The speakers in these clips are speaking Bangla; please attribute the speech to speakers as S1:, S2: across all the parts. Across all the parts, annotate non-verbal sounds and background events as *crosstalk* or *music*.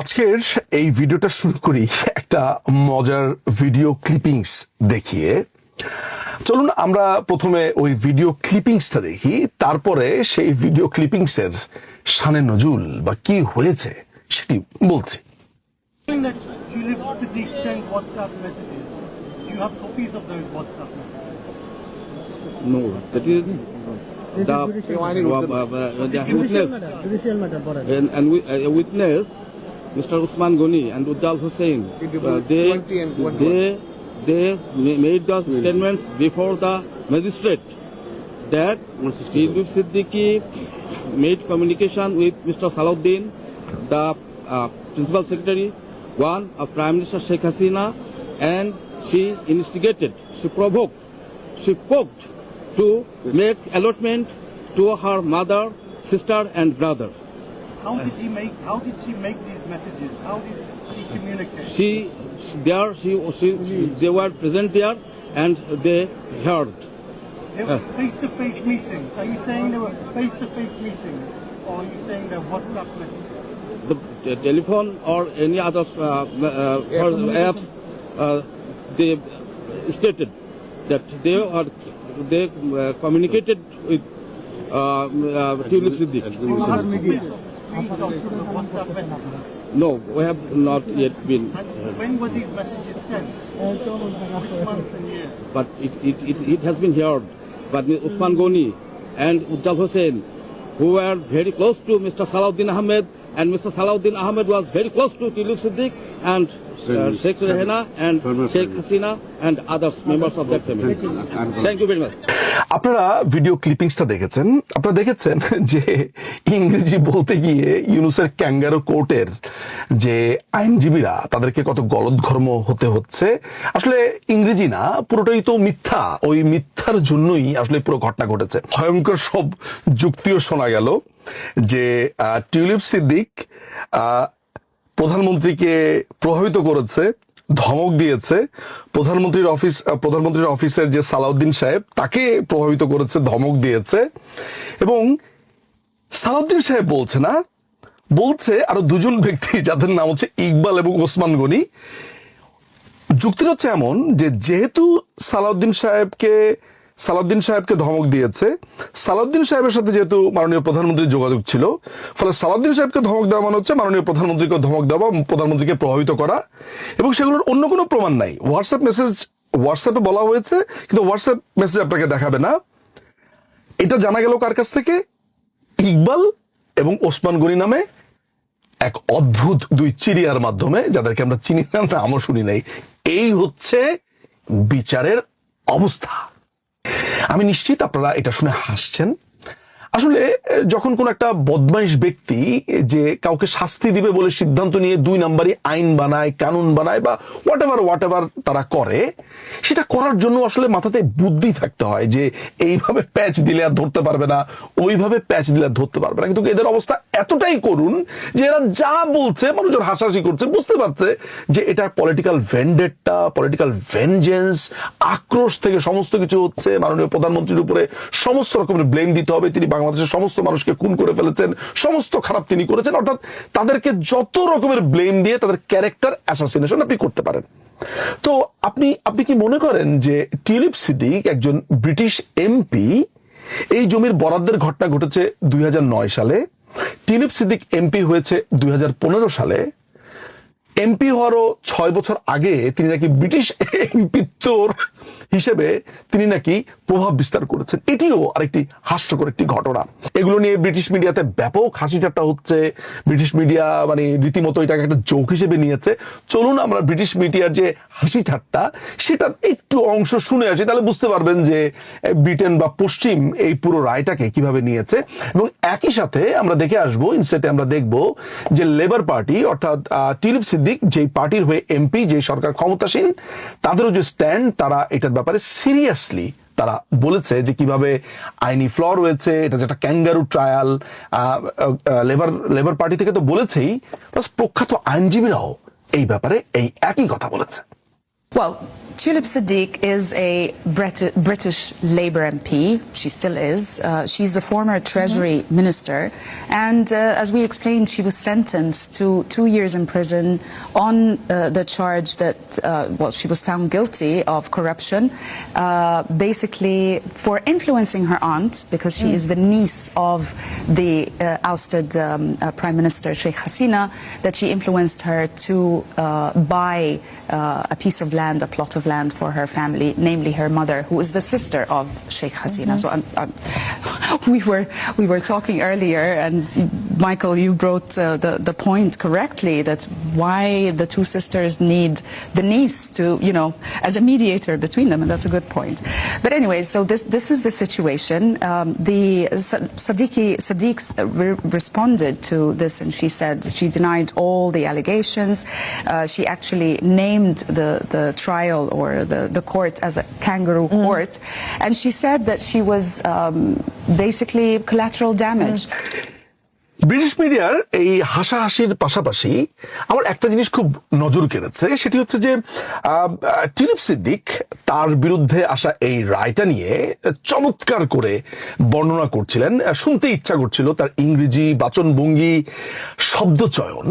S1: আজকের এই ভিডিওটা শুরু করি একটা মজার ভিডিও ক্লিপিংস দেখিয়ে। চলুন আমরা প্রথমে ওই ভিডিও ক্লিপিংসটা দেখি তারপরে সেই ভিডিও ক্লিপিংসের সানে নজুল বা কি হয়েছে সেটি বলছি।
S2: Witness Mr. Usman Goni and Uddal Hussein, uh, they they they made the statements before the magistrate that Tilip Siddiqui made communication with Mr. Salahuddin, the uh, principal secretary, one of Prime Minister Sheikh Hasina, and she instigated, she provoked, she poked to make allotment to her mother, sister, and brother.
S3: How did he make? How did she make these messages? How did she communicate?
S2: She, there, she, she, they were present there, and they heard.
S3: They were face-to-face meetings. Are you saying they were face-to-face meetings, or are you saying they're WhatsApp messages?
S2: the, the telephone or any other uh, uh, for apps, uh, they stated that they are they uh, communicated with uh, uh, Tulip Siddiq. No, we have not yet been,
S3: when were these messages sent? Which month and year?
S2: but it, it, it, it has been heard. But Usman Goni and Uddal Hussain, who were very close to Mr. Salahuddin Ahmed, and Mr. Salahuddin Ahmed was very close to Tulip Siddiq and uh, Sheikh Rehana and Sheikh Hasina and others members of that family. Thank you very much.
S1: আপনারা ভিডিও ক্লিপিংসটা দেখেছেন? আপনারা দেখেছেন *laughs* যে ইংরেজি বলতে গিয়ে ইউনুসের ক্যাঙ্গারো কোর্টের যে আইনজীবীরা, তাদেরকে কত গলদঘর্ম হতে হচ্ছে। আসলে ইংরেজি না, পুরোটাই তো মিথ্যা। ওই মিথ্যার জন্যই আসলে পুরো ঘটনা ঘটেছে। ভয়ঙ্কর সব যুক্তিও শোনা গেল যে টিউলিপ সিদ্দিক প্রধানমন্ত্রীকে প্রভাবিত করেছে। ধমক দিয়েছে। প্রধানমন্ত্রীর অফিস প্রধানমন্ত্রীর অফিসের যে সালাউদ্দিন সাহেব, তাকে প্রভাবিত করেছে, ধমক দিয়েছে। এবং সালাউদ্দিন সাহেব বলছে না, বলছে আরও দুজন ব্যক্তি, যাদের নাম হচ্ছে ইকবাল এবং ওসমান গনি। যুক্তিটা হচ্ছে এমন যে, যেহেতু সালাউদ্দিন সাহেবকে সালাউদ্দিন সাহেবকে ধমক দিয়েছে। সালাউদ্দিন সাহেবের সাথে যেহেতু মাননীয় প্রধানমন্ত্রীর যোগাযোগ ছিল, ফলে সালাউদ্দিন সাহেবকে ধমক দেওয়া মানে হচ্ছে মাননীয় প্রধানমন্ত্রীকে ধমক দেওয়া প্রধানমন্ত্রীকে প্রভাবিত করা। এবং সেগুলোর অন্য কোনো প্রমাণ নাই। হোয়াটসঅ্যাপ মেসেজ হোয়াটসঅ্যাপে বলা হয়েছে, কিন্তু হোয়াটসঅ্যাপ মেসেজ আপনাকে দেখাবে না। এটা জানা গেল কার কাছ থেকে? ইকবাল এবং ওসমান গনি নামে এক অদ্ভুত দুই চিড়িয়ার মাধ্যমে, যাদেরকে আমরা চিনি না, নামও শুনি নাই। এই হচ্ছে বিচারের অবস্থা। আমি নিশ্চিত আপনারা এটা শুনে হাসছেন। আসলে যখন কোন একটা বদমাইশ ব্যক্তি যে কাউকে শাস্তি দিবে বলে সিদ্ধান্ত নিয়ে দুই নাম্বারই আইন বানায়, কানুন বানায় বা হোয়াট এভার হোয়াট এভার তারা করে, সেটা করার জন্য আসলে মাথাতে বুদ্ধি থাকতে হয় যে এইভাবে প্যাচ দিলে আর ধরতে পারবে না, ওইভাবে প্যাচ দিলে আর ধরতে পারবে না। কিন্তু এদের অবস্থা এতটাই করুন যে এরা যা বলছে, মানুষজন হাসাহাসি করছে, বুঝতে পারছে যে এটা পলিটিক্যাল ভেন্ডেটটা পলিটিক্যাল ভেঞ্জেন্স আক্রোশ থেকে সমস্ত কিছু হচ্ছে। মাননীয় প্রধানমন্ত্রীর উপরে সমস্ত রকমের ব্লেম দিতে হবে, তিনি বাংলাদেশের সমস্ত মানুষকে খুন করে ফেলেছেন, সমস্ত খারাপ তিনি করেছেন, অর্থাৎ তাদেরকে যত রকমের ব্লেম দিয়ে তাদের ক্যারেক্টার অ্যাসাসিনেশন আপনি করতে পারেন। তো আপনি আপনি কি মনে করেন যে টিলিপ সিদ্দিক একজন ব্রিটিশ এমপি এই জমির বরাদ্দের ঘটনা ঘটেছে দুই হাজার নয় সালে, টিলিপ সিদ্দিক এমপি হয়েছে দুই হাজার পনেরো সালে এমপি হওয়ারও ছয় বছর আগে তিনি নাকি ব্রিটিশ এমপিত্বর হিসেবে তিনি নাকি প্রভাব বিস্তার করেছেন। এটিও আরেকটি হাস্যকর একটি ঘটনা। এগুলো নিয়ে ব্রিটিশ মিডিয়াতে ব্যাপক হাসি ঠাট্টা হচ্ছে। ব্রিটিশ মিডিয়া মানে রীতিমতো এটাকে একটা জোক হিসেবে নিয়েছে। চলুন আমরা ব্রিটিশ মিডিয়ার যে হাসি ঠাট্টা, সেটার একটু অংশ শুনে আসি। তাহলে বুঝতে পারবেন যে ব্রিটেন বা পশ্চিম এই পুরো রায়টাকে কীভাবে নিয়েছে। এবং একই সাথে আমরা দেখে আসব ইনসেটে আমরা দেখব যে লেবার পার্টি অর্থাৎ টিলিপ সিদ্দিক যেই পার্টির হয়ে এমপি যে সরকার ক্ষমতাসীন, তাদেরও যে স্ট্যান্ড তারা এটার ব্যাপারে সিরিয়াসলি তারা বলেছে যে কীভাবে আইনি ফ্ল রয়েছে, এটা যেটা kangaroo trial Labour Labour Party থেকে তো বলেছেই প্লাস প্রখ্যাত আইনজীবীরাও এই ব্যাপারে এই একই কথা বলেছে।
S4: Tulip Sadiq is a Brit- British Labour MP. She still is. Uh, she's the former Treasury Minister. And uh, as we explained, she was sentenced to two years in prison on uh, the charge that, uh, well, she was found guilty of corruption, uh, basically for influencing her aunt, because she is the niece of the uh, ousted um, uh, Prime Minister Sheikh Hasina, that she influenced her to uh, buy uh, a piece of land, a plot of land for her family, namely her mother, who is the sister of Sheikh Hasina. Mm-hmm. So I'm, I'm, *laughs* we were we were talking earlier, and Michael, you brought uh, the the point correctly that why the two sisters need the niece to you know as a mediator between them, and that's a good point. But anyway, so this this is the situation. Um, the Sa- Sadiqi Sadiq re- responded to this, and she said she denied all the allegations. Uh, she actually named the, the trial or the, the court as a kangaroo court. And she said that she was um, basically collateral damage.
S1: British মিডিয়ার এই হাসাহাসির পাশাপাশি আমার একটা জিনিস খুব নজর কেড়েছে, সেটি হচ্ছে যে টিলিপ সিদ্দিক তার বিরুদ্ধে আসা এই রায়টা নিয়ে চমৎকার করে বর্ণনা করছিলেন শুনতে ইচ্ছা করছিল তার ইংরেজি বাচনভঙ্গি, শব্দচয়ন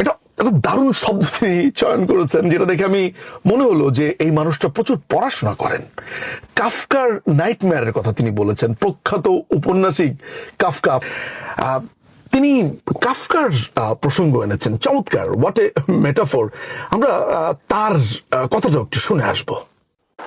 S1: একটা একটা দারুণ শব্দ তিনি চয়ন করেছেন, যেটা দেখে আমি মনে হলো যে এই মানুষটা প্রচুর পড়াশোনা করেন। কাফকার নাইটমেয়ারের কথা তিনি বলেছেন, প্রখ্যাত উপন্যাসিক কাফকা। তিনি কাফকার প্রসঙ্গ এনেছেন, চমৎকার হোয়াট এ মেটাফোর আমরা তার কথাটা একটু শুনে আসব।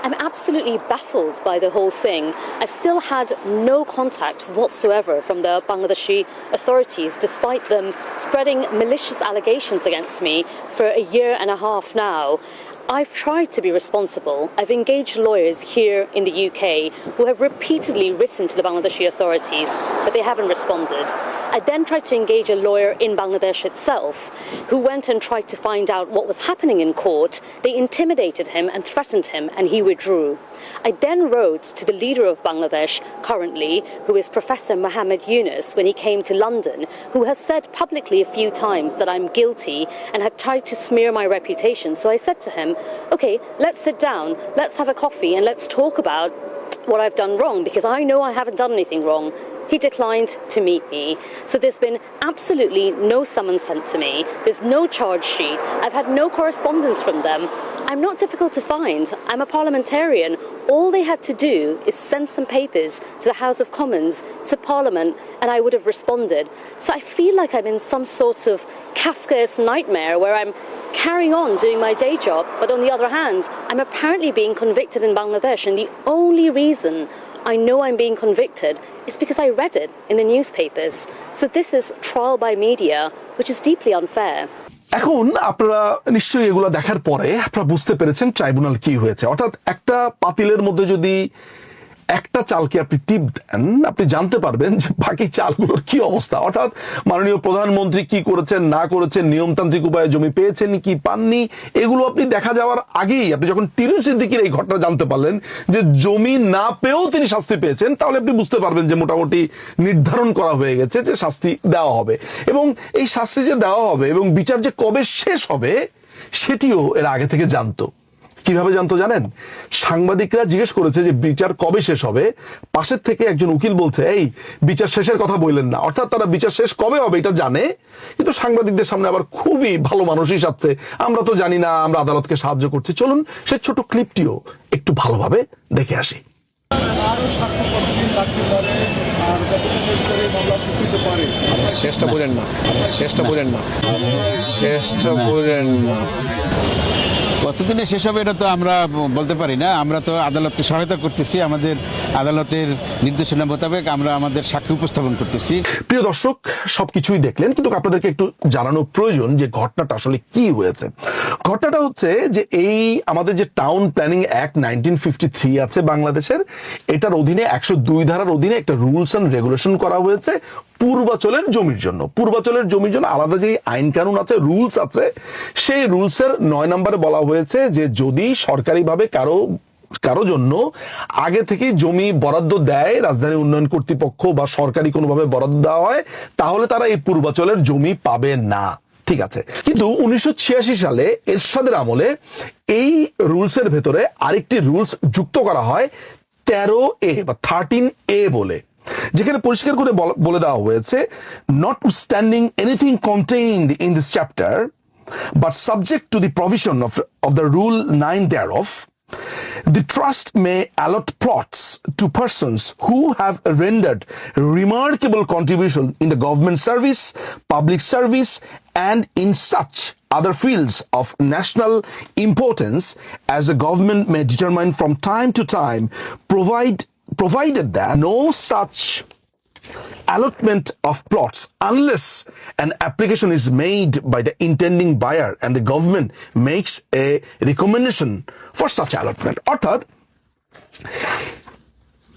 S5: I'm absolutely baffled by the whole thing. I've still had no contact whatsoever from the Bangladeshi authorities, despite them spreading malicious allegations against me for a year and a half now. I've tried to be responsible. I've engaged lawyers here in the UK who have repeatedly written to the Bangladeshi authorities, but they haven't responded. I then tried to engage a lawyer in Bangladesh itself who went and tried to find out what was happening in court. They intimidated him and threatened him, and he withdrew. I then wrote to the leader of Bangladesh currently, who is Professor Mohammed Yunus, when he came to London, who has said publicly a few times that I'm guilty and had tried to smear my reputation. So I said to him, okay, let's sit down, let's have a coffee, and let's talk about what I've done wrong because I know I haven't done anything wrong. He declined to meet me. So there's been absolutely no summons sent to me. There's no charge sheet. I've had no correspondence from them. I'm not difficult to find. I'm a parliamentarian. All they had to do is send some papers to the House of Commons, to Parliament, and I would have responded. So I feel like I'm in some sort of Kafka's nightmare where I'm carrying on doing my day job, but on the other hand, I'm apparently being convicted in Bangladesh, and the only reason I know I'm being convicted is because I read it in the newspapers. So this is trial by media, which is deeply unfair.
S1: এখন আপনারা নিশ্চয়ই এগুলো দেখার পরে আপনারা বুঝতে পেরেছেন ট্রাইব্যুনাল কি হয়েছে অর্থাৎ একটা পাতিলের মধ্যে যদি একটা চালকে আপনি টিপ দেন, আপনি জানতে পারবেন যে বাকি চালগুলোর কি অবস্থা। অর্থাৎ মাননীয় প্রধানমন্ত্রী কি করেছেন, না করেছেন, নিয়মতান্ত্রিক উপায়ে জমি পেয়েছেন কি পাননি, এগুলো আপনি দেখা যাওয়ার আগেই, আপনি যখন টিরুন সিদ্দিকির এই ঘটনা জানতে পারলেন যে জমি না পেয়েও তিনি শাস্তি পেয়েছেন, তাহলে আপনি বুঝতে পারবেন যে মোটামুটি নির্ধারণ করা হয়ে গেছে যে শাস্তি দেওয়া হবে। এবং এই শাস্তি যে দেওয়া হবে এবং বিচার যে কবে শেষ হবে, সেটিও এর আগে থেকে জানতো। কীভাবে জানতো জানেন? সাংবাদিকরা জিজ্ঞেস করেছে যে বিচার কবে শেষ হবে। পাশের থেকে একজন উকিল বলছে, এই, বিচার শেষের কথা বললেন না। অর্থাৎ তারা বিচার শেষ কবে হবে এটা জানে। কিন্তু সাংবাদিকদের সামনে আবার খুবই ভালো মানুষই সাচ্ছে আমরা তো জানি না, আমরা আদালতকে সাহায্য করছি। চলুন সে ছোট ক্লিপটিও একটু ভালোভাবে দেখে আসি।
S6: শেষটা বোঝেন না, শেষটা বোঝেন না, শেষটা বোঝেন না।
S7: কতদিনে শেষ হবে এটা তো আমরা বলতে পারি না। আমরা তো আদালতকে সহায়তা করতেছি, আমাদের আদালতের নির্দেশনা মোতাবেক আমরা আমাদের সাক্ষী উপস্থাপন করতেছি।
S1: প্রিয় দর্শক, সবকিছুই দেখলেন, কিন্তু আপনাদেরকে একটু জানানো প্রয়োজন যে ঘটনাটা আসলে কি হয়েছে। ঘটনাটা হচ্ছে যে এই আমাদের যে Town Planning Act nineteen fifty three আছে বাংলাদেশের, এটার অধীনে একশো দুই ধারার অধীনে একটা রুলস অ্যান্ড রেগুলেশন করা হয়েছে। পূর্বাচলের জমির জন্য। পূর্বাচলের জমির জন্য আলাদা যে আইন কানুন আছে, রুলস আছে, সেই রুলসের নয় নম্বরে বলা হয়েছে যে যদি সরকারিভাবে কারও কারও জন্য আগে থেকে জমি বরাদ্দ দেয় রাজধানী উন্নয়ন কর্তৃপক্ষ বা সরকারি কোনোভাবে বরাদ্দ দেওয়া হয়, তাহলে তারা এই পূর্বাচলের জমি পাবে না। ঠিক আছে। কিন্তু উনিশশো ছিয়াশি সালে এরশাদের আমলে এই রুলসের ভেতরে আরেকটি রুলস যুক্ত করা হয়, তেরো এ বা থার্টিন এ বলে। যেখানে পরিষ্কার করে বল- দেওয়া হয়েছে notwithstanding anything contained in this chapter but subject to the provision of, of the Rule 9 thereof, the trust may allot plots to persons who have rendered remarkable contribution in the government service, public service, and in such other fields of national importance as the government may determine from time to time, provide, provided that no such allotment of plots unless an application is made by the intending buyer and the government makes a recommendation for such allotment অর্থাৎ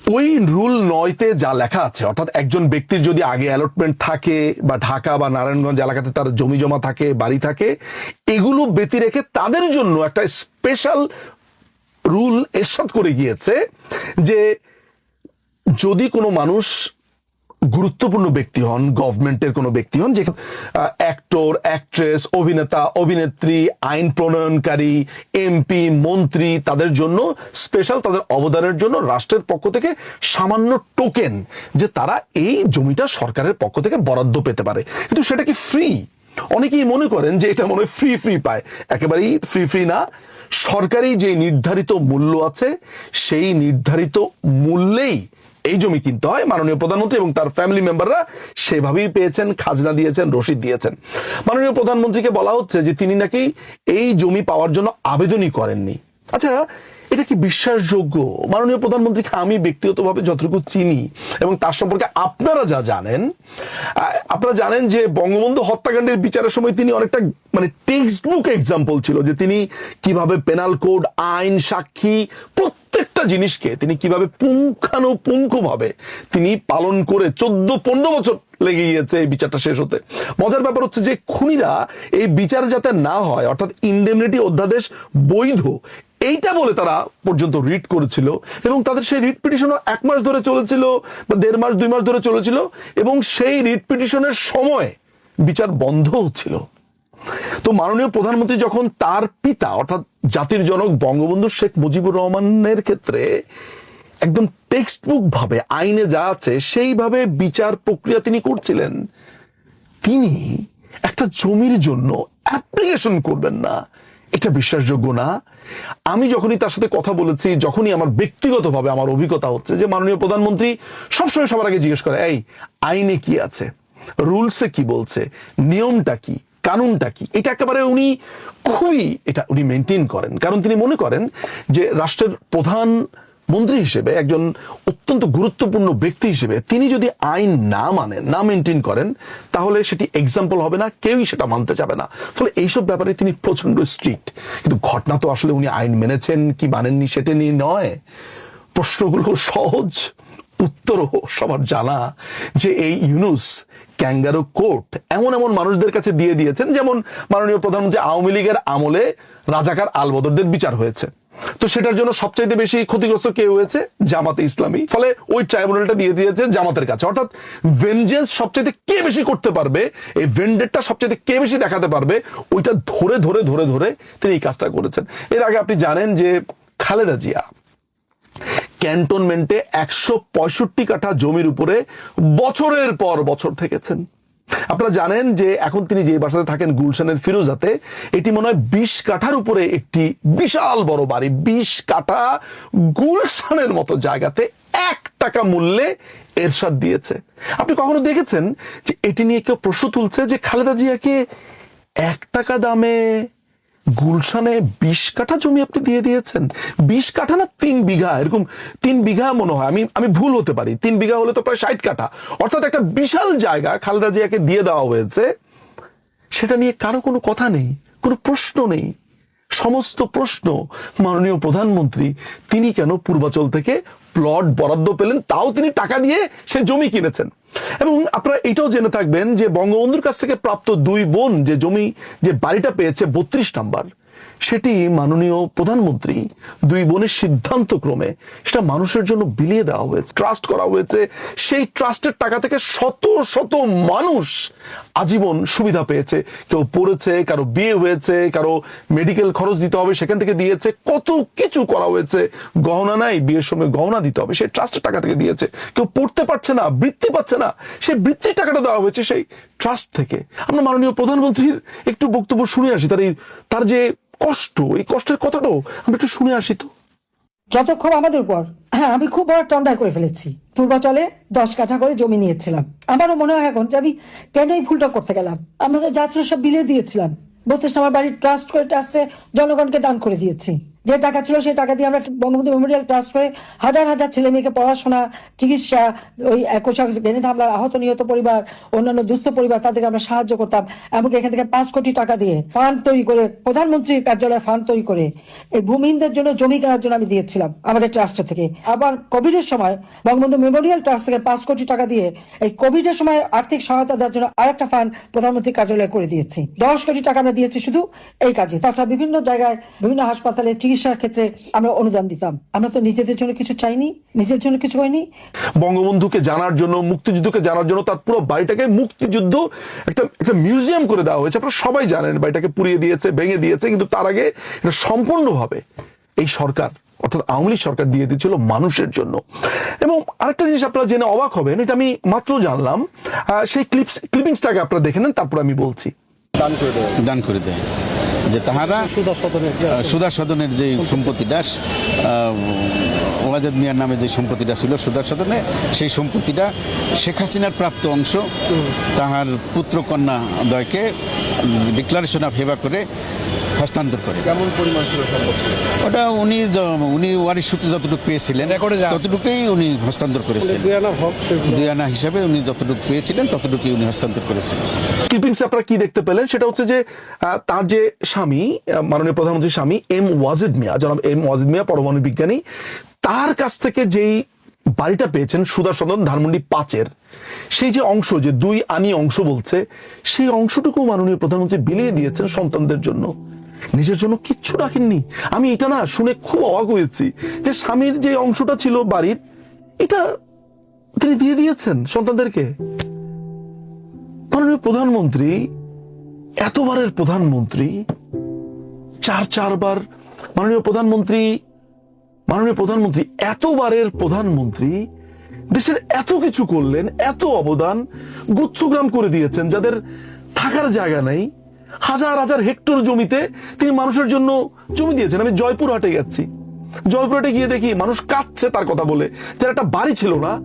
S1: ওই রুল নয়তে যা লেখা আছে অর্থাৎ একজন ব্যক্তির যদি আগে অ্যালটমেন্ট থাকে বা ঢাকা বা নারায়ণগঞ্জ এলাকাতে তার জমি জমা থাকে বাড়ি থাকে এগুলো ব্যতি রেখে তাদের জন্য একটা স্পেশাল রুল এরশাদ করে গিয়েছে যে যদি কোনো মানুষ গুরুত্বপূর্ণ ব্যক্তি হন গভর্নমেন্টের কোনো ব্যক্তি হন যে অ্যাক্টর অ্যাক্ট্রেস অভিনেতা, অভিনেত্রী, আইন প্রণয়নকারী এমপি মন্ত্রী, তাদের জন্য স্পেশাল তাদের অবদানের জন্য রাষ্ট্রের পক্ষ থেকে সামান্য টোকেন যে তারা এই জমিটা সরকারের পক্ষ থেকে বরাদ্দ পেতে পারে। কিন্তু সেটা কি ফ্রি অনেকেই মনে করেন যে এটা মনে হয় ফ্রি ফ্রি পায়। একেবারেই ফ্রি ফ্রি না। সরকারি যে নির্ধারিত মূল্য আছে, সেই নির্ধারিত মূল্যেই এই জমি কিনতে হয় মাননীয় প্রধানমন্ত্রী এবং তার ফ্যামিলি মেম্বাররা সেভাবেই পেয়েছেন, খাজনা দিয়েছেন রশিদ দিয়েছেন। মাননীয় প্রধানমন্ত্রীকে বলা হচ্ছে যে তিনি নাকি এই জমি পাওয়ার জন্য আবেদনই করেননি। আচ্ছা এটা কি বিশ্বাসযোগ্য? মাননীয় প্রধানমন্ত্রীকে আমি ব্যক্তিগতভাবে যতটুকু চিনি এবং তার সম্পর্কে আপনারা যা জানেন আপনারা জানেন যে বঙ্গবন্ধু হত্যাকাণ্ডের বিচারের সময় তিনি অনেকটা মানে টেক্সট বুক এক্সাম্পল ছিল যে তিনি কীভাবে পেনাল কোড আইন, সাক্ষী প্রত্যেকটা জিনিসকে তিনি কীভাবে পুঙ্খানুপুঙ্খভাবে তিনি পালন করে চোদ্দ, পনেরো বছর লেগে গিয়েছে এই বিচারটা শেষ হতে। মজার ব্যাপার হচ্ছে যে খুনিরা এই বিচার যাতে না হয়, অর্থাৎ ইন্ডেমনিটি অধ্যাদেশ বৈধ এইটা বলে তারা পর্যন্ত রিট করেছিল এবং তাদের সেই রিট পিটিশনও এক মাস ধরে চলেছিল বা দেড় মাস, দুই মাস ধরে চলেছিল এবং সেই রিট পিটিশনের সময় বিচার বন্ধ হচ্ছিল। তো মাননীয় প্রধানমন্ত্রী যখন তার পিতা, অর্থাৎ জাতির জনক বঙ্গবন্ধু শেখ মুজিবুর রহমানের ক্ষেত্রে একদম টেক্সট বুক ভাবে আইনে যা আছে সেইভাবে বিচার প্রক্রিয়া তিনি করছিলেন, তিনি একটা জমির জন্য অ্যাপ্লিকেশন করবেন না। এটা বিশ্বাসযোগ্য না। আমি যখনই তার সাথে কথা বলেছি, যখনই আমার ব্যক্তিগতভাবে আমার অভিজ্ঞতা হচ্ছে যে মাননীয় প্রধানমন্ত্রী সবসময় সবার আগে জিজ্ঞেস করে, এই, আইনে কি আছে? রুলসে কি বলছে? নিয়মটা কি? কানুনটা কি? এটা একেবারে উনি খুবই, এটা উনি মেনটেন করেন। কারণ তিনি মনে করেন যে রাষ্ট্রের প্রধান মন্ত্রী হিসেবে, একজন অত্যন্ত গুরুত্বপূর্ণ ব্যক্তি হিসেবে তিনি যদি আইন না মানেন, না মেনটেন করেন, তাহলে সেটি এক্সাম্পল হবে না, কেউই সেটা মানতে যাবে না। ফলে এইসব ব্যাপারে তিনি প্রচণ্ড স্ট্রিক্ট কিন্তু ঘটনা তো আসলে উনি আইন মেনেছেন কি মানেননি সেটা নিয়ে নয়। প্রশ্নগুলো সহজ, উত্তরও সবার জানা যে এই ইউনুস ক্যাঙ্গারো কোর্ট এমন এমন মানুষদের কাছে দিয়ে দিয়েছেন, যেমন মাননীয় প্রধানমন্ত্রী আওয়ামী লীগের আমলে রাজাকার আলবদরদের বিচার হয়েছে। তো সেটার জন্য সবচাইতে বেশি ক্ষতিগ্রস্ত কে হয়েছে? জামাতে ইসলামী। ফলে ওই ট্রাইব্যুনালটা দিয়ে দিয়েছে জামাতের কাছে। অর্থাৎ ভেঞ্জেন্স সবচাইতে কে বেশি করতে পারবে, এই ভেন্ডেটটা সবচাইতে কে বেশি দেখাতে পারবে, ওইটা ধরে ধরে ধরে ধরে তিনি এই কাজটা করেছেন। এর আগে আপনি জানেন যে খালেদা জিয়া ক্যান্টনমেন্টে একশো পঁয়ষট্টি কাঠা জমির উপরে বছরের পর বছর থেকেছেন। আপনারা জানেন যে এখন তিনি যে বাসাতে থাকেন গুলশানের ফিরোজাতে, এটি মনে হয় বিশ কাঠার উপরে একটি বিশাল বড় বাড়ি। বিশ কাঠা গুলশানের মতো জায়গাতে এক টাকা মূল্যে এরশাদ দিয়েছে। আপনি কখনো দেখেছেন যে এটি নিয়ে কেউ প্রশ্ন তুলছে যে খালেদা জিয়াকে এক টাকা দামে গুলশানে বিশ কাঠা জমি আপনি দিয়ে দিয়েছেন। বিশ কাঠা না তিন বিঘা? এরকম তিন বিঘা মনে হয়। আমি আমি ভুল হতে পারি। তিন বিঘা হলে তো প্রায় ষাট কাঠা। অর্থাৎ একটা বিশাল জায়গা খালেদা জিয়াকে দিয়ে দেওয়া হয়েছে। সেটা নিয়ে কারও কোনো কথা নেই, কোনো প্রশ্ন নেই। সমস্ত প্রশ্ন মাননীয় প্রধানমন্ত্রী, তিনি কেন পূর্বাচল থেকে প্লট বরাদ্দ পেলেন, তাও তিনি টাকা দিয়ে সে জমি কিনেছেন। এবং আপনারা এটাও জেনে থাকবেন যে বঙ্গবন্ধুর কাছ থেকে প্রাপ্ত দুই বোন যে জমি, যে বাড়িটা পেয়েছে বত্রিশ নাম্বার সেটি মাননীয় প্রধানমন্ত্রী দুই বোনের সিদ্ধান্ত ক্রমে সেটা মানুষের জন্য বিলিয়ে দেওয়া হয়েছে ট্রাস্ট করা হয়েছে। সেই ট্রাস্টের টাকা থেকে শত শত মানুষ আজীবন সুবিধা পেয়েছে। কেউ পড়েছে, কারও বিয়ে হয়েছে, কারও মেডিকেল খরচ দিতে হবে, সেখান থেকে দিয়েছে, কত কিছু করা হয়েছে। গহনা নাই, বিয়ের সময় গহনা দিতে হবে, সেই ট্রাস্টের টাকা থেকে দিয়েছে। কেউ পড়তে পারছে না, বৃত্তি পাচ্ছে না, সেই বৃত্তির টাকাটা দেওয়া হয়েছে সেই ট্রাস্ট থেকে। আমরা মাননীয় প্রধানমন্ত্রীর একটু বক্তব্য শুনে আসি, তার এই তার যে কষ্ট, এই কষ্টের কথাটাও আমি একটু শুনে আসি তো।
S8: যতক্ষণ আমাদের উপর হ্যাঁ *clears throat* আমি খুব বড় টন্ডায় করে ফেলেছি। পূর্বাচলে দশ কাঠা করে জমি নিয়েছিলাম। আমারও মনে হয় এখন যে আমি কেন এই ভুলটা করতে গেলাম? আমরা যাত্রা সব বিলে দিয়েছিলাম। বলতে আমার বাড়ির ট্রাস্ট করে ট্রাস্টে জনগণকে দান করে দিয়েছি। যে টাকা ছিল সেই টাকা দিয়ে আমরা বঙ্গবন্ধু মেমোরিয়াল ট্রাস্ট করে হাজার হাজার ছেলে মেয়েকে পড়াশোনা, চিকিৎসা, ওই একশা গ্রেনেড হামলার আহত নিহত পরিবার, অন্যান্য দুস্থ পরিবার তাদেরকে আমরা সাহায্য করতাম এমনকি এখান থেকে পাঁচ কোটি টাকা দিয়ে ফান্ড তৈরি করে, প্রধানমন্ত্রীর কার্যালয়ে ফান্ড তৈরি করে এই ভূমিহীনদের জন্য জমি কেনার জন্য আমি দিয়েছিলাম আমাদের ট্রাস্ট থেকে। আবার কোভিডের সময় বঙ্গবন্ধু মেমোরিয়াল ট্রাস্ট থেকে পাঁচ কোটি টাকা দিয়ে এই কোভিডের সময় আর্থিক সহায়তা দেওয়ার জন্য আরেকটা ফান্ড প্রধানমন্ত্রীর কার্যালয়ে করে দিয়েছি। দশ কোটি টাকা আমরা দিয়েছি শুধু এই কাজে। তাছাড়া বিভিন্ন জায়গায় বিভিন্ন হাসপাতালে চিকিৎসার ক্ষেত্রে আমরা অনুদান দিতাম। আমরা তো নিজেদের জন্য কিছু চাইনি নিজের জন্য কিছু হয়নি।
S1: বঙ্গবন্ধুকে জানার জন্য মুক্তিযুদ্ধকে জানার জন্য তার পুরো বাড়িটাকে মুক্তিযুদ্ধ একটা একটা মিউজিয়াম করে দেওয়া হয়েছে। আপনারা সবাই জানেন বাড়িটাকে পুড়িয়ে দিয়েছে ভেঙে দিয়েছে কিন্তু তার আগে এটা সম্পূর্ণভাবে এই সরকার অর্থাৎ আওয়ামী লীগ সরকার দিয়ে দিচ্ছিল মানুষের জন্য। এবং আরেকটা জিনিস আপনারা জেনে অবাক হবেন এটা আমি মাত্র জানলাম আহ, সেই ক্লিপস ক্লিপিংসটাকে আপনারা দেখে নেন তারপর আমি বলছি।
S7: দান করে দেয়। যে তাহারা
S6: সুদা সদনের যে
S7: তাহারা সুদা সদনের যে সম্পত্তি দাস ওয়াজেদ মিয়ার নামে যে সম্পত্তিটা ছিল সুদা সদনে সেই সম্পত্তিটা শেখ হাসিনার প্রাপ্ত অংশ তাহার পুত্রকন্যা দয়কে ডিক্লারেশন অফ হেবা করে হস্তান্তর করে।
S6: কেমন পরিমাণ ছিল
S7: ওটা উনি উনি ওয়ারিশ সূত্রে যতটুকু পেয়েছিলেন ততটুকুই উনি হস্তান্তর করেছেন
S6: দুই আনা
S7: হিসাবে উনি যতটুকু পেয়েছিলেন ততটুকুই উনি হস্তান্তর করেছিলেন।
S1: ক্লিপিংস আপনারা কি দেখতে পেলেন? সেটা হচ্ছে যে তার যে স্বামী মাননীয় প্রধানমন্ত্রীর স্বামী এম ওয়াজিদ মিয়া জনাব এম ওয়াজিদ মিয়া পরমাণু বিজ্ঞানী তার কাছ থেকে যেই বাড়িটা পেয়েছেন সুদা সদন ধানমন্ডি পাঁচের সেই যে অংশ যে দুই আনি অংশ বলছে সেই অংশটুকু মাননীয় প্রধানমন্ত্রী বিলিয়ে দিয়েছেন সন্তানদের জন্য। নিজের জন্য কিচ্ছু রাখেননি। আমি এটা না শুনে খুব অবাক হয়েছি যে স্বামীর যে অংশটা ছিল বাড়ির, এটা তিনি দিয়ে দিয়েছেন সন্তানদেরকে। মাননীয় প্রধানমন্ত্রী, এতবারের প্রধানমন্ত্রী, চার চারবার মাননীয় প্রধানমন্ত্রী মাননীয় প্রধানমন্ত্রী, এতবারের প্রধানমন্ত্রী, দেশের এত কিছু করলেন, এত অবদান, গুচ্ছগ্রাম করে দিয়েছেন, যাদের থাকার জায়গা নেই হাজার হাজার হেক্টর জমিতে তিনি মানুষের জন্য জমি দিয়েছেন। আমি জয়পুরহাটে গেছি। জয়পুরহাটে গিয়ে দেখি মানুষ কাঁদছে তার কথা বলে। যার একটা বাড়ি ছিল না,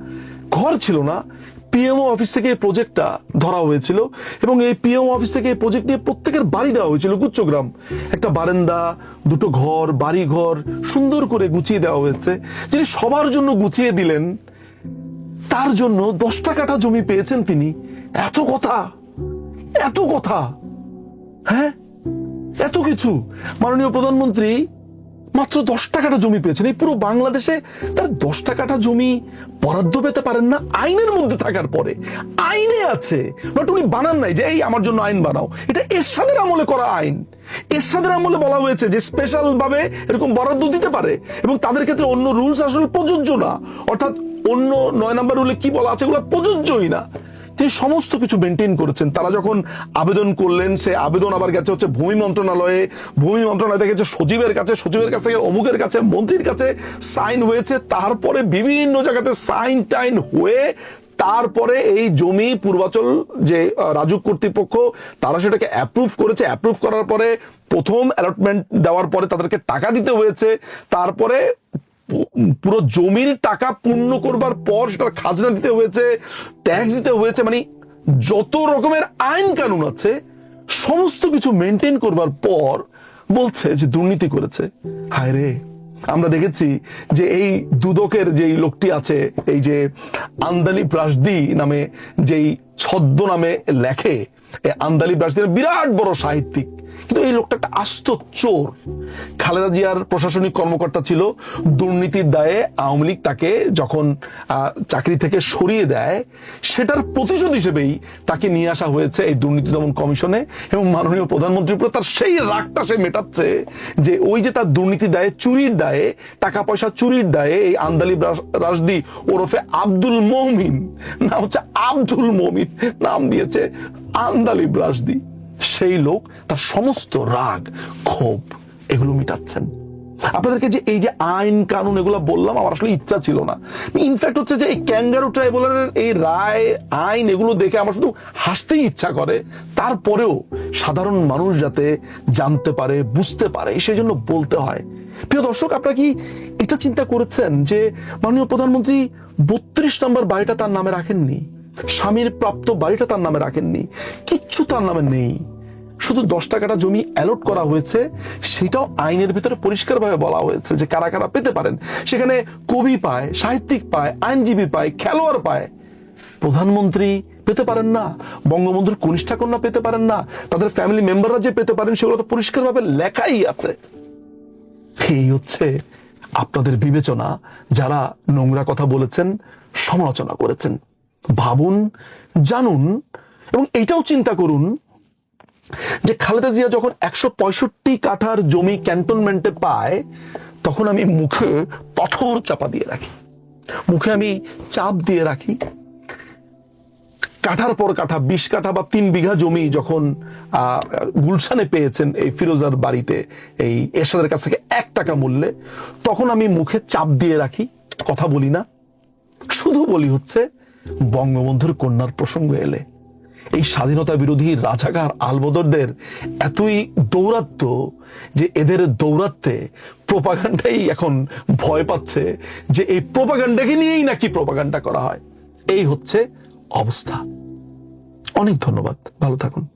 S1: ঘর ছিল না পিএমও অফিস থেকে এই প্রজেক্টটা ধরা হয়েছিল এবং এই পিএমও অফিস থেকে এই প্রজেক্ট নিয়ে প্রত্যেকের বাড়ি দেওয়া হয়েছিল। গুচ্ছগ্রাম, একটা বারান্দা, দুটো ঘর বাড়ি ঘর সুন্দর করে গুছিয়ে দেওয়া হয়েছে। যিনি সবার জন্য গুছিয়ে দিলেন, তার জন্য দশটা কাঠা জমি পেয়েছেন তিনি। এত কথা এত কথা। হ্যাঁ? এত কিছু? মাননীয় প্রধানমন্ত্রী, মাত্র দশ টাকাটা জমি পেয়েছেন। এই পুরো বাংলাদেশে তার দশ টাকাটা জমি বরাদ্দ পেতে পারেন না আইনের মধ্যে থাকার পরে। আইনে আছে। বাট উনি বানান নাই যে, এই, আমার জন্য আইন বানাও। এটা এরশাদের আমলে করা আইন। এরশাদের আমলে বলা হয়েছে যে স্পেশাল ভাবে এরকম বরাদ্দ দিতে পারে এবং তাদের ক্ষেত্রে অন্য রুলস আসলে প্রযোজ্য না। অর্থাৎ অন্য নয় নাম্বার রুলে কি বলা আছে, এগুলো প্রযোজ্যই না। তিনি সমস্ত কিছু মেনটেন করেছেন, তারা যখন আবেদন করলেন, সে আবেদন আবার গেছে হচ্ছে ভূমি মন্ত্রণালয়ে। ভূমি মন্ত্রণালয় থেকে সচিবের কাছে, সচিবের কাছ থেকে, অমুকের কাছে, মন্ত্রীর কাছে সাইন হয়েছে। তারপরে বিভিন্ন জায়গাতে সাইন টাইন হয়ে তারপরে এই জমি পূর্বাচল যে রাজুক কর্তৃপক্ষ, তারা সেটাকে অ্যাপ্রুভ করেছে। অ্যাপ্রুভ করার পরে প্রথম অ্যালটমেন্ট দেওয়ার পরে তাদেরকে টাকা দিতে হয়েছে। তারপরে পুরো জমির টাকা পূর্ণ করবার পর সেটার খাজনা দিতে হয়েছে ট্যাক্স দিতে হয়েছে মানে যত রকমের আইন কানুন আছে, সমস্ত কিছু মেনটেন করবার পর বলছে যে দুর্নীতি করেছে। হায় রে, আমরা দেখেছি যে এই দুদকের যেই লোকটি আছে, এই যে আন্দালি প্রাসদি নামে যেই ছদ্ম নামে লেখে এই আন্দালিব রাশিদের বিরাট বড় সাহিত্যিক। কিন্তু এই লোকটা একটা আস্ত চোর। খালেদা জিয়ার প্রশাসনিক কর্মকর্তা ছিল। দুর্নীতির দায়ে আওয়ামী লীগ তাকে যখন চাকরি থেকে সরিয়ে দেয়, সেটার প্রতিশোধ হিসেবেই তাকে নিয়ে আসা হয়েছে এই দুর্নীতি দমন কমিশনে। এবং মাননীয় প্রধানমন্ত্রীর উপর তার সেই রাগটা সে মেটাচ্ছে যে ওই যে তার দুর্নীতি দায়ে, চুরির দায়ে টাকা পয়সা চুরির দায়ে এই আন্দালিব রাশ- রাশদি ওরফে আব্দুল মমিন নাম হচ্ছে আব্দুল মমিন নাম দিয়েছে আন্দালিব রাশদি সেই লোক তার সমস্ত রাগ, ক্ষোভ এগুলো মিটাচ্ছেন। আপনাদেরকে যে এই যে আইন কানুন এগুলো বললাম, আমার আসলে ইচ্ছা ছিল না। ইনফ্যাক্ট হচ্ছে যে এই ক্যাঙ্গারু ট্রাইব্যুনালের এই রায়, আইন এগুলো দেখে আমার শুধু হাসতেই ইচ্ছা করে। তারপরেও সাধারণ মানুষ যাতে জানতে পারে, বুঝতে পারে, সেই জন্য বলতে হয়। প্রিয় দর্শক, আপনারা কি এটা চিন্তা করেছেন যে মাননীয় প্রধানমন্ত্রী বত্রিশ নম্বর বাড়িটা তার নামে রাখেননি? স্বামীর প্রাপ্ত বাড়িটা তার নামে রাখেননি। কিচ্ছু তার নামে নেই। শুধু দশ টাকাটা জমি অ্যালট করা হয়েছে, সেটাও আইনের ভিতরে পরিষ্কারভাবে বলা হয়েছে যে কারা কারা পেতে পারেন। সেখানে কবি পায়, সাহিত্যিক পায়, আইনজীবী পায়, খেলোয়াড় পায়। প্রধানমন্ত্রী পেতে পারেন না, বঙ্গবন্ধুর কনিষ্ঠা কন্যা পেতে পারেন না, তাদের ফ্যামিলি মেম্বাররা যে পেতে পারেন, সেগুলো তো পরিষ্কারভাবে লেখাই আছে। এই হচ্ছে আপনাদের বিবেচনা, যারা নোংরা কথা বলেছেন, সমালোচনা করেছেন। ভাবুন, জানুন এবং এটাও চিন্তা করুন যে খালেদা জিয়া যখন একশো পঁয়ষট্টি কাঠার জমি ক্যান্টনমেন্টে পায়, তখন আমি মুখে পাথর চাপা দিয়ে রাখি। মুখে আমি চাপ দিয়ে রাখি। কাঠার পর কাঠা, বিশ কাঠা বা তিন বিঘা জমি যখন গুলশানে পেয়েছেন এই ফিরোজার বাড়িতে, এই এরশাদের কাছ থেকে এক টাকা মূল্যে, তখন আমি মুখে চাপ দিয়ে রাখি। কথা বলি না। শুধু বলি হচ্ছে বঙ্গবন্ধুর কন্যার প্রসঙ্গ এলে। এই স্বাধীনতা বিরোধী রাজাকার আলবদরদের এতই দৌরাত্ম যে এদের দৌরাত্মে প্রোপাগান্ডাই এখন ভয় পাচ্ছে যে এই প্রোপাগান্ডাকে নিয়েই নাকি প্রোপাগান্ডা করা হয়। এই হচ্ছে অবস্থা। অনেক ধন্যবাদ। ভালো থাকুন।